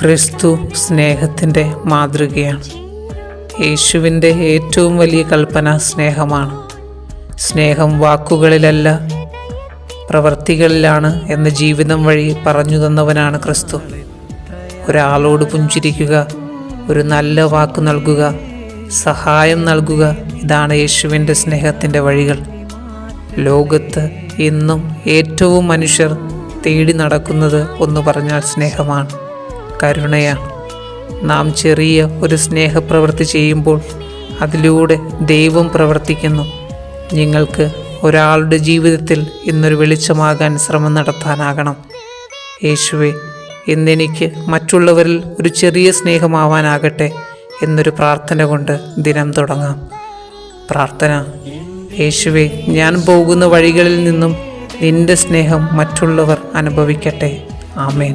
ക്രിസ്തു സ്നേഹത്തിന്റെ മാതൃകയാണ്. യേശുവിന്റെ ഏറ്റവും വലിയ കൽപ്പന സ്നേഹമാണ്. സ്നേഹം വാക്കുകളിലല്ല പ്രവൃത്തികളിലാണ് എന്ന് ജീവിതം വഴി പറഞ്ഞു തന്നവനാണ് ക്രിസ്തു. ഒരാളോട് പുഞ്ചിരിക്കുക ഒരു നല്ല വാക്ക് നൽകുക സഹായം നൽകുക ഇതാണ് യേശുവിന്റെ സ്നേഹത്തിന്റെ വഴികൾ. ലോകത്ത് ഇന്നും ഏറ്റവും മനുഷ്യർ തേടി നടക്കുന്നത് ഒന്ന് പറഞ്ഞാൽ സ്നേഹമാണ്. കരുണയാണ് നാം ചെറിയ ഒരു സ്നേഹപ്രവൃത്തി ചെയ്യുമ്പോൾ അതിലൂടെ ദൈവം പ്രവർത്തിക്കുന്നു. നിങ്ങൾക്ക് ഒരാളുടെ ജീവിതത്തിൽ ഇന്നൊരു വെളിച്ചമാകാൻ ശ്രമം നടത്താനാകണം. യേശുവെ ഇന്നെനിക്ക് മറ്റുള്ളവരിൽ ഒരു ചെറിയ സ്നേഹമാവാനാകട്ടെ എന്നൊരു പ്രാർത്ഥന കൊണ്ട് ദിനം തുടങ്ങാം. പ്രാർത്ഥന. യേശുവെ ഞാൻ പോകുന്ന വഴികളിൽ നിന്നും നിന്റെ സ്നേഹം മറ്റുള്ളവർ അനുഭവിക്കട്ടെ. ആമേൻ.